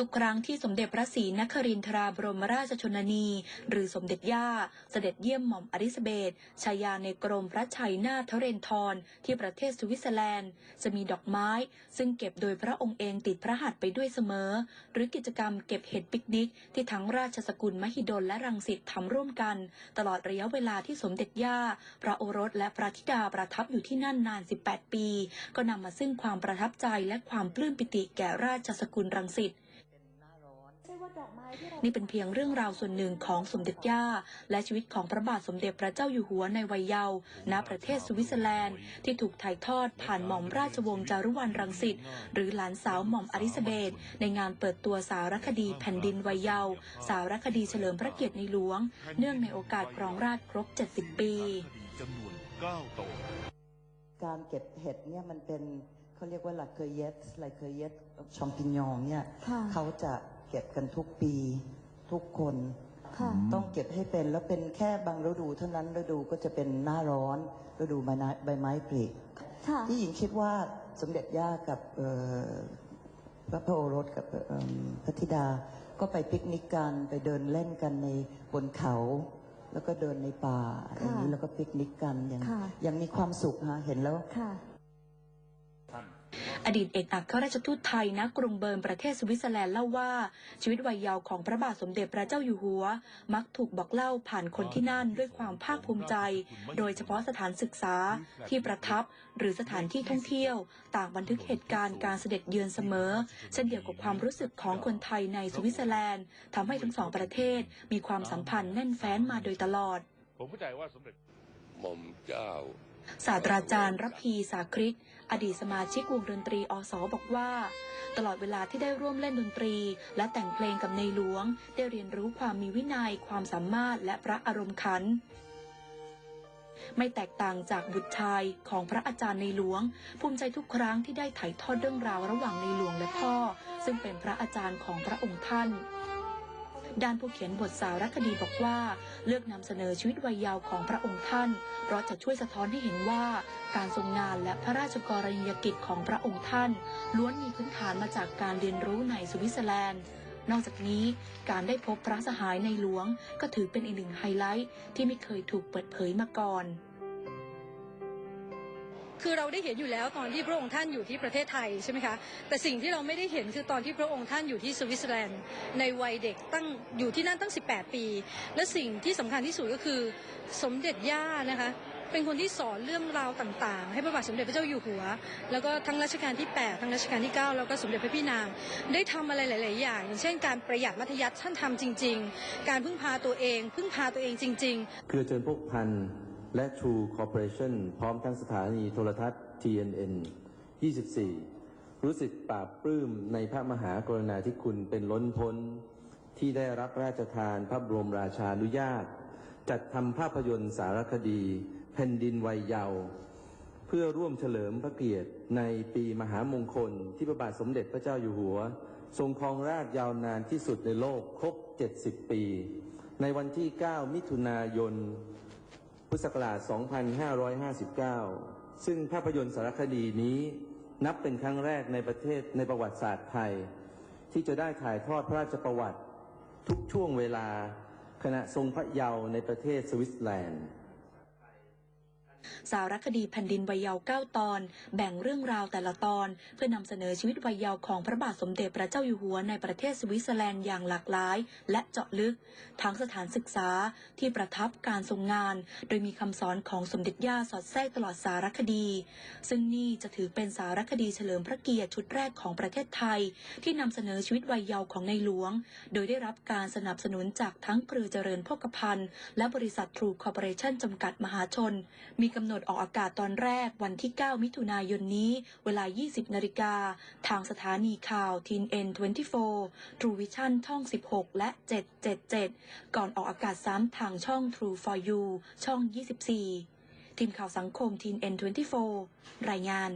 ทุกๆ ครั้งที่สมเด็จพระศรีนครินทราบรมราชชนนี หรือสมเด็จย่า เสด็จเยี่ยมหม่อมอลิซาเบธชายาในกรมพระชัยนาทเรนทรที่ประเทศสวิตเซอร์แลนด์ จะมีดอกไม้ ซึ่งเก็บโดยพระองค์เองติดพระหัตถ์ไปด้วยเสมอ หรือกิจกรรมเก็บเห็ดปิกนิก ที่ทั้งราชสกุลมหิดลและรังสิตทำร่วมกัน ตลอดระยะเวลาที่สมเด็จย่า พระโอรสและพระธิดาประทับอยู่ที่นั่นนาน 18 ปี ก็นำมาซึ่งความประทับใจและความปลื้มปิติแก่ราชสกุลรังสิต นี่เป็นเพียงเรื่องราวส่วนหนึ่งของสมเด็จย่า และชีวิตของพระบาทสมเด็จพระเจ้าอยู่หัวในวัยเยาว์ณประเทศสวิตเซอร์แลนด์ ที่ถูกถ่ายทอดผ่านหม่อมราชวงศ์จารุวรรณรังสิตหรือหลานสาวหม่อมอลิซาเบธในงานเปิดตัวสารคดีแผ่นดินวัยเยาว์สารคดีเฉลิมพระเกียรติในหลวง เนื่องในโอกาสครองราชย์ครบ 70 ปีจำนวน9ตอนการเก็บเห็ดเนี่ยมันเป็นเขาเรียกว่าลาเคยเยสลาเคยเยสชอมปิญองเนี่ยค่ะเขาจะ เก็บกันทุกปีทุกคนค่ะต้องเก็บให้เป็นแล้วเป็นแค่บางฤดูเท่านั้นฤดูก็จะเป็นหน้าร้อนฤดูใบไม้ใบไม้ผลิค่ะที่หญิงคิดว่าสมเด็จย่ากับเอ่อพระพระโอรสกับเอิ่มพระธิดา ก็ไปปิกนิกกันไปเดินเล่นกันในบนเขา แล้วก็เดินในป่าอย่างนี้แล้วก็ปิกนิกกันอย่างค่ะยังมีความสุขฮะเห็นแล้วค่ะ อดีตเอกอัครราชทูตไทยณกรุงเบิร์นประเทศสวิตเซอร์แลนด์เล่าว่า ชีวิตวัยเยาว์ของพระบาทสมเด็จพระเจ้าอยู่หัว มักถูกบอกเล่าผ่านคนที่นั่นด้วยความภาคภูมิใจ โดยเฉพาะสถานศึกษาที่ประทับหรือสถานที่ท่องเที่ยว ต่างบันทึกเหตุการณ์การเสด็จเยือนเสมอ เช่นเดียวกับความรู้สึกของคนไทยในสวิตเซอร์แลนด์ทำให้ทั้งสองประเทศมีความสัมพันธ์แน่นแฟ้นมาโดยตลอด ผมเข้าใจว่าสมเด็จหม่อมเจ้า ศาสตราจารย์รับพีสาคริกอดีตสมาชิกวงดนตรีอสบอกว่า ตลอดเวลาที่ได้ร่วมเล่นดนตรี และแต่งเพลงกับในหลวง ได้เรียนรู้ความมีวินัย ความสามารถและพระอารมณ์ขันไม่แตกต่างจากบุตรชายของพระอาจารย์ในหลวง ภูมิใจทุกครั้งที่ได้ถ่ายทอดเรื่องราวระหว่างในหลวงและพ่อ ซึ่งเป็นพระอาจารย์ของพระองค์ท่าน ด้านผู้เขียนบทสารคดีบอกว่า เลือกนำเสนอชีวิตวัยยาวของพระองค์ท่าน เพราะจะช่วยสะท้อนให้เห็นว่า การทรงงานและพระราชกรณียกิจของพระองค์ท่าน ล้วนมีพื้นฐานมาจากการเรียนรู้ในสวิตเซอร์แลนด์นอกจากนี้การได้พบพระสหายในหลวง ก็ถือเป็นอีกหนึ่งไฮไลท์ที่ไม่เคยถูกเปิดเผยมาก่อน คือเราได้เห็นอยู่แล้วตอนที่พระองค์ท่านอยู่ที่ประเทศไทยใช่ไหมคะแต่สิ่งที่เราไม่ได้เห็นคือตอนที่พระองค์ท่านอยู่ที่สวิตเซอร์แลนด์ในวัยเด็กตั้งอยู่ที่นั่นตั้ง 18 ปี และสิ่งที่สำคัญที่สุดก็คือสมเด็จย่านะคะเป็นคนที่สอนเรื่องราวต่างๆ ให้พระบาทสมเด็จพระเจ้าอยู่หัว แล้วก็ทั้งรัชกาลที่ 8 ทั้งรัชกาลที่ 9 แล้วก็สมเด็จพระพี่นาง ได้ทำอะไรหลาย ๆ อย่าง อย่างเช่นการประหยัดมัธยัสถ์ท่านทำจริง ๆ การพึ่งพาตัวเอง พึ่งพาตัวเองจริง ๆ คือเจริญพวกพันธ์ และ True Corporation พร้อมทั้งสถานีโทรทัศน์ TNN 24 รู้สึกปราบปลื้มในพระมหากรุณาธิคุณเป็นล้นพ้น ที่ได้รับราชทานพระบรมราชานุญาต จัดทำภาพยนตร์สารคดี แผ่นดินวัยเยาว์เพื่อร่วมเฉลิมพระเกียรติในปีมหามงคลที่พระบาทสมเด็จพระเจ้าอยู่หัว ทรงครองราชยาวนานที่สุดในโลกครบ 70 ปี ในวันที่ 9 มิถุนายน พุทธศักราช 2559 ซึ่งภาพยนตร์สารคดีนี้นับเป็นครั้งแรกในประเทศในประวัติศาสตร์ไทย ที่จะได้ถ่ายทอดพระราชประวัติ ทุกช่วงเวลาขณะทรงพระเยาว์ในประเทศสวิตเซอร์แลนด์ สารคดีแผ่นดินวัยเยาว์9ตอน แบ่งเรื่องราวแต่ละตอน เพื่อนำเสนอชีวิตวัยเยาว์ของพระบาทสมเด็จพระเจ้าอยู่หัวในประเทศสวิตเซอร์แลนด์อย่างหลากหลาย และเจาะลึก ทั้งสถานศึกษาที่ประทับการทรงงาน โดยมีคำสอนของสมเด็จย่าสอดแทรกตลอดสารคดี ซึ่งนี่จะถือเป็นสารคดีเฉลิมพระเกียรติชุดแรกของประเทศไทย ที่นำเสนอชีวิตวัยเยาว์ของในหลวง โดยได้รับการสนับสนุนจากทั้งเครือเจริญโภคภัณฑ์และบริษัททรูคอร์ปอเรชั่นจำกัดมหาชน มีกำหนดออกอากาศตอนแรกวันที่ 9 มิถุนายนนี้ เวลา 20 นาฬิกา ทางสถานีข่าวทีนเอ็น24 True Vision ช่อง 16 และ 777 ก่อนออกอากาศซ้ำทางช่อง True for You ช่อง 24 ทีมข่าวสังคมทีนเอ็น24 รายงาน